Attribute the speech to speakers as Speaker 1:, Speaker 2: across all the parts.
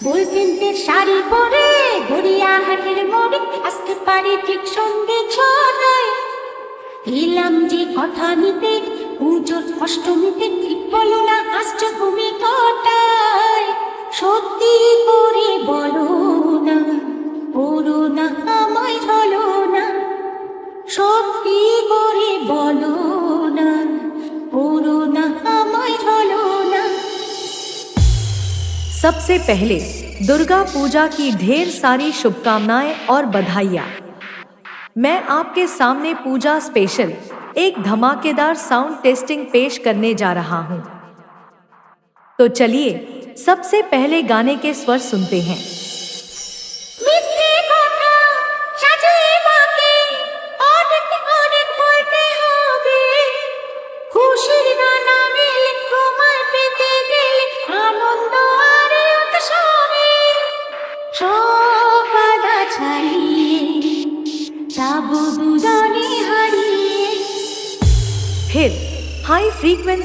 Speaker 1: বলতেন শাড়ি পরে গড়িয়া হাটের মোড়ে আসতে পারি ঠিক সঙ্গে ছড়ায় এলাম যে কথা নিতে, পুজোর অষ্টমীতে ঠিক বলো না আসছো তুমি কটায়। সত্যি করে বলো না পুরো না আমায় চলো না, সত্যি করে বলো
Speaker 2: सबसे पहले दुर्गा पूजा की ढेर सारी शुभकामनाएँ और बधाइयाँ। मैं आपके सामने पूजा स्पेशल एक धमाकेदार साउंड टेस्टिंग पेश करने जा रहा हूँ। तो चलिए, सबसे पहले गाने के स्वर सुनते हैं।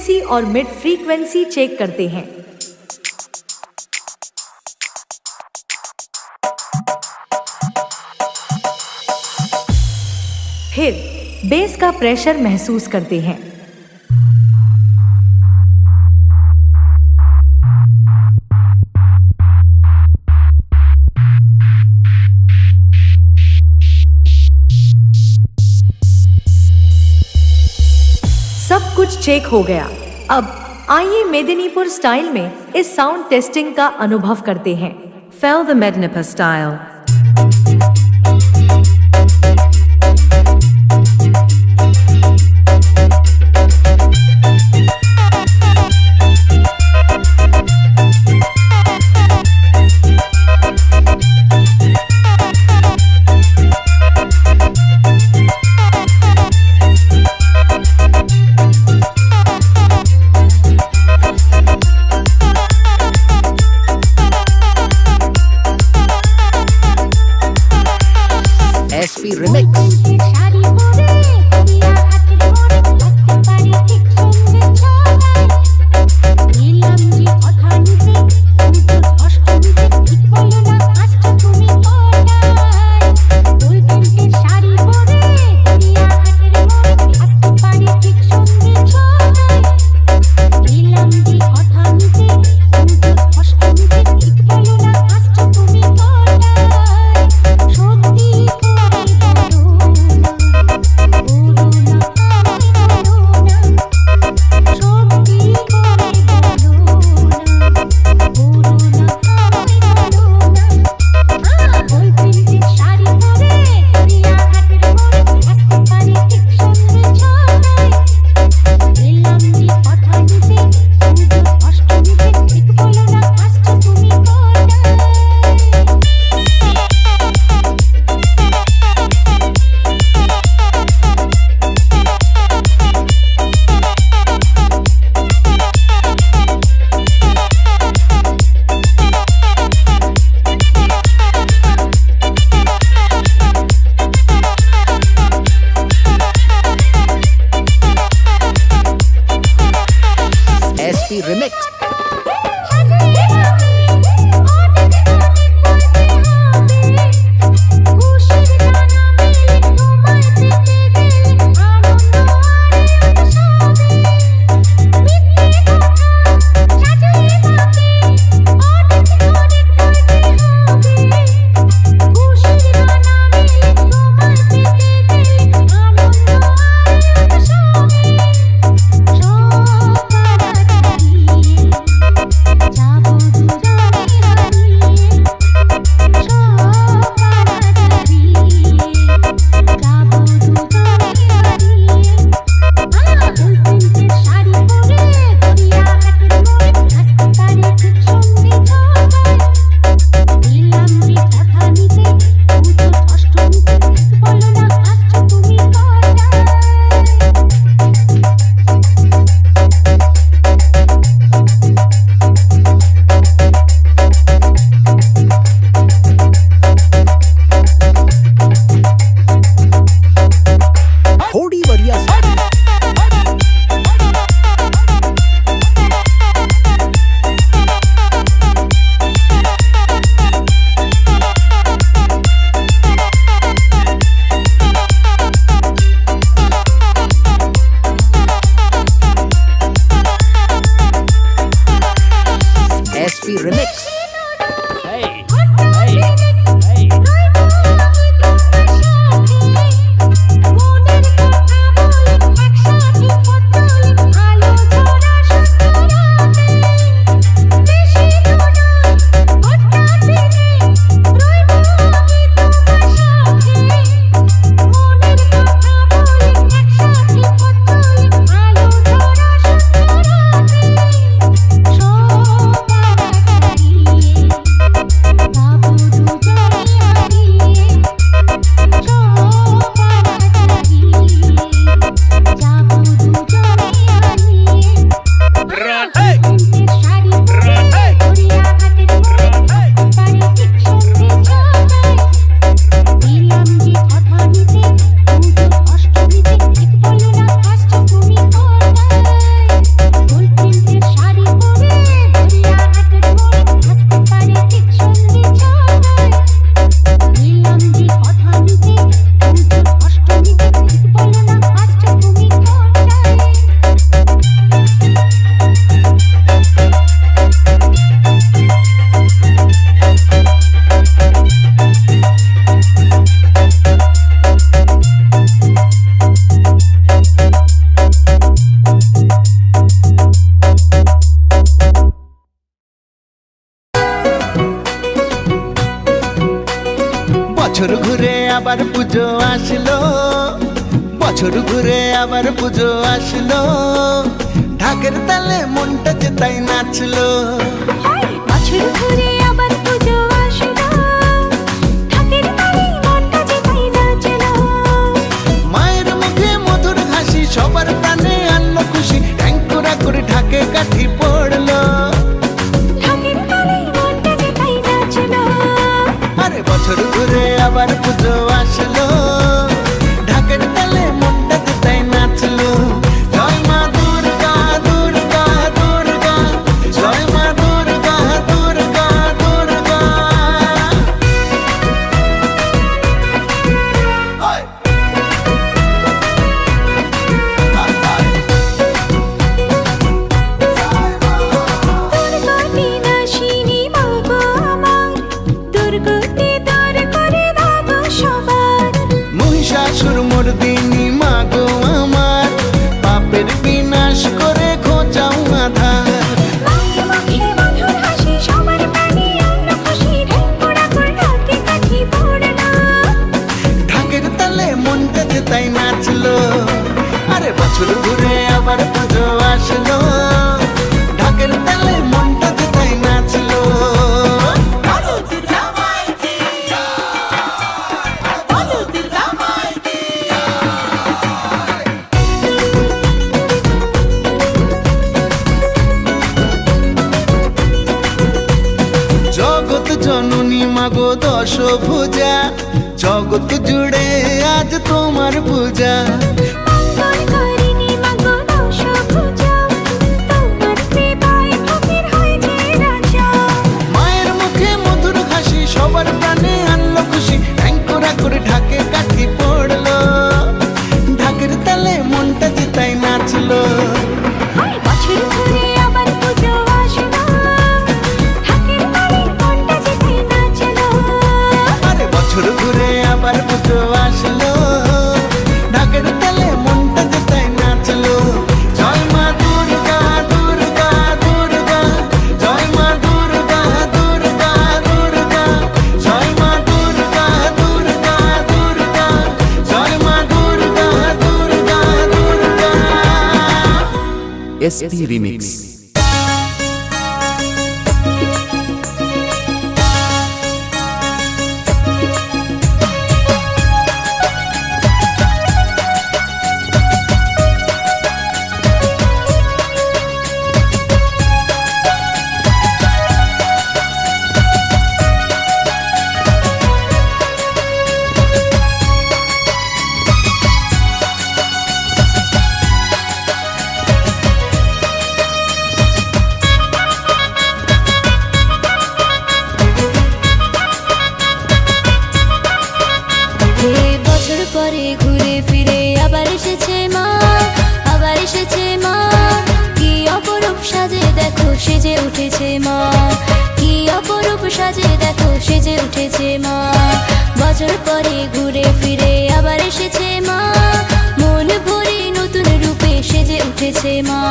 Speaker 2: फ्रीक्वेंसी और मिड फ्रीक्वेंसी चेक करते हैं। फिर बेस का प्रेशर महसूस करते हैं। चेक हो गया अब आइए मेदिनीपुर स्टाइल में इस साउंड टेस्टिंग का अनुभव करते हैं
Speaker 3: फेल द Mednipa style.
Speaker 4: নাচলো
Speaker 1: তালে মনটা জিতাই নাচলো।
Speaker 4: উঠেছে মা।
Speaker 5: কি অপরূপ সাজে দেখো, সেজে উঠেছে মা। বছর পরে ঘুরে ফিরে আবার এসেছে মা। মন ভরে নতুন রূপে সেজে উঠেছে মা।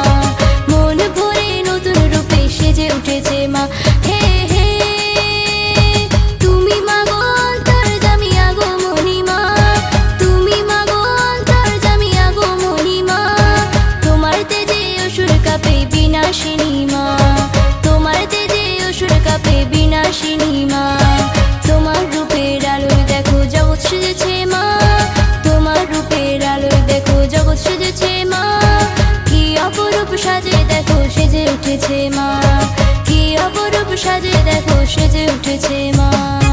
Speaker 5: অপরূপ সাজে দেখো সেজে উঠেছে মা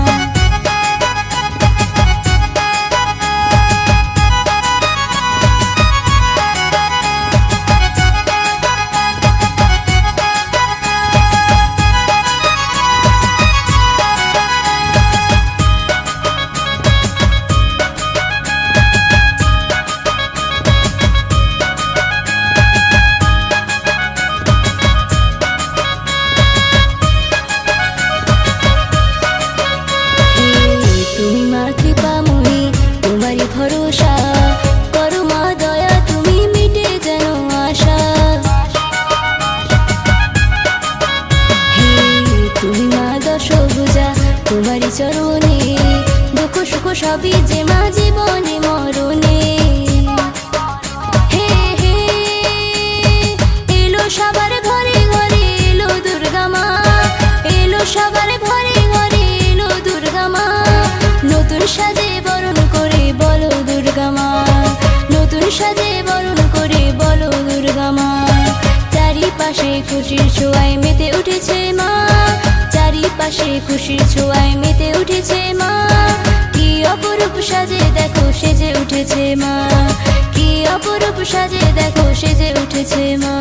Speaker 5: সাজে বরণ করে বলো দুর্গা মা। নতুন সাজে বরণ করে বলো দুর্গা মা। চারিপাশে খুশির ছোঁয়ায় মেতে উঠেছে মা। চারিপাশে খুশির ছোঁয়ায় মেতে উঠেছে মা। কি অপরূপ সাজে দেখো সেজে উঠেছে মা। কি অপরূপ সাজে দেখো সেজে উঠেছে মা।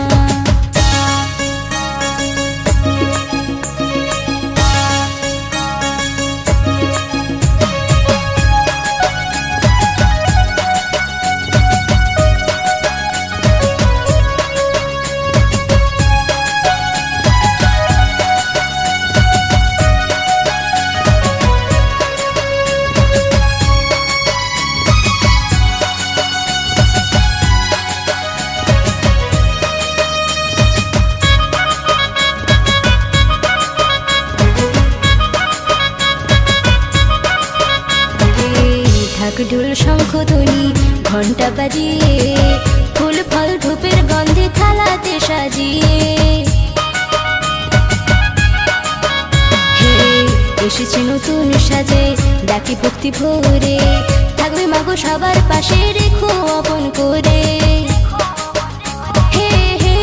Speaker 5: ভরে থাকবে মাগো সবার পাশে রেখো আপন করে। হে হে,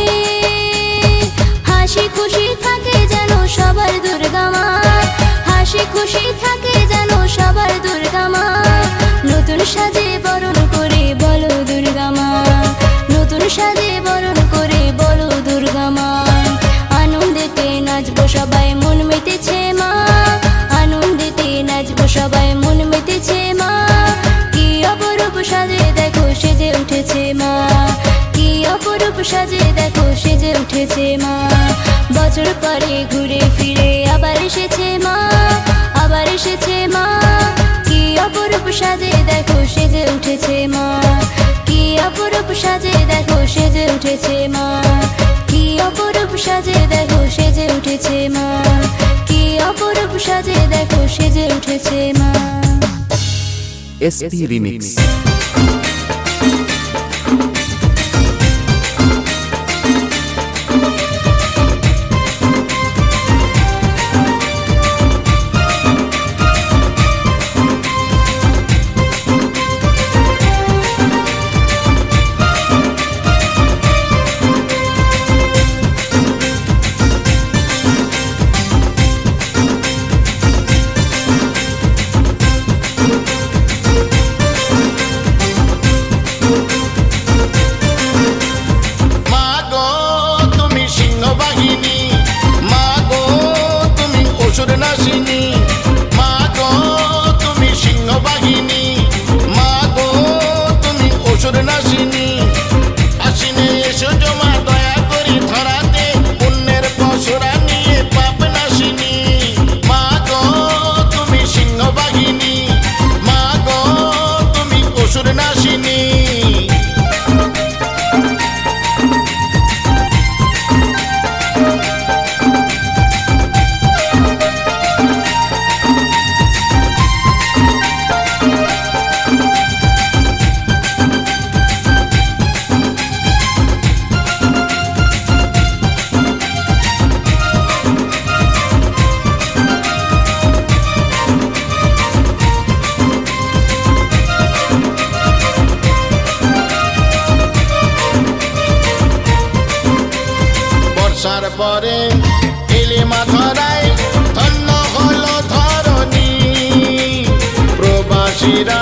Speaker 5: হাসি খুশি থাকে যেন সবার মা। হাসি খুশি থাকে যেন সবার নতুন সাজে বরণ করে বলো দুর্গা মা। নতুন সাজে বরণ করে বলো আনন্দেতে নাচবো সবাই সাজে দেখো, সেজে উঠেছে মা। বছর পরে ঘুরে ফিরে আবার এসেছে মা, আবার এসেছে মা। কি অপরূপ সাজে দেখো, সেজে উঠেছে মা। কি অপরূপ সাজে দেখো, সেজে উঠেছে মা। কি অপরূপ সাজে দেখো, সেজে উঠেছে মা। কি অপরূপ সাজে দেখো, সেজে উঠেছে মা।
Speaker 6: SP Remix.
Speaker 7: পরে ইলিমা ধরায় ধন্য হলো ধরণী। প্রবাসীরা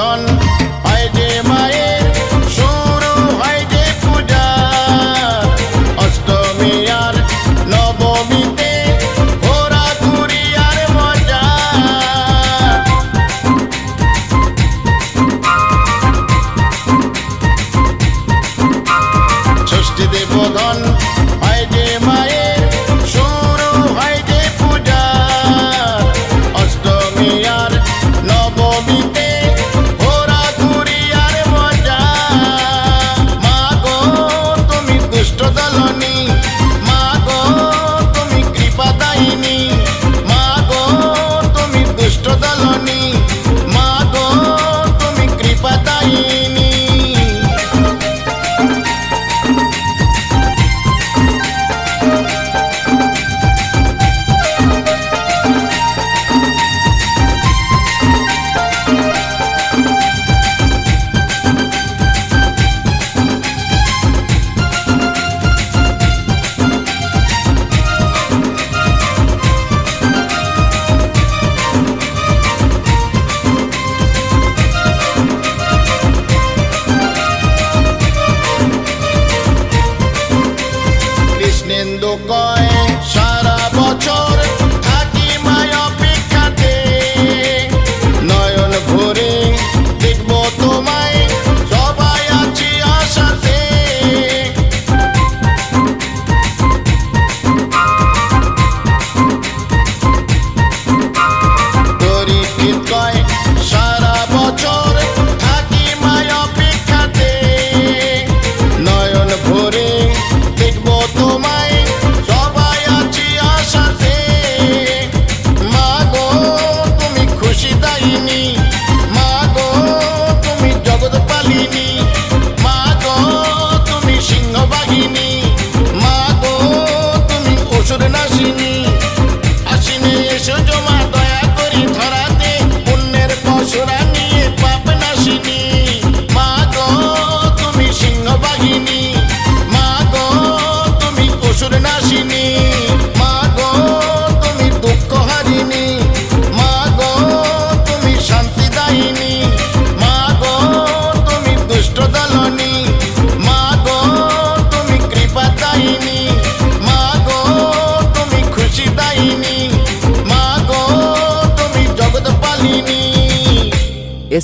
Speaker 7: দল। হয় যে মায়ের শুরু হয় যে পূজা অষ্টমী আর নবমীতে ঘোরা ঘুরি আর মজা। ষষ্ঠী দেবধন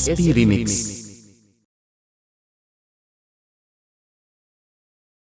Speaker 6: SP Remix.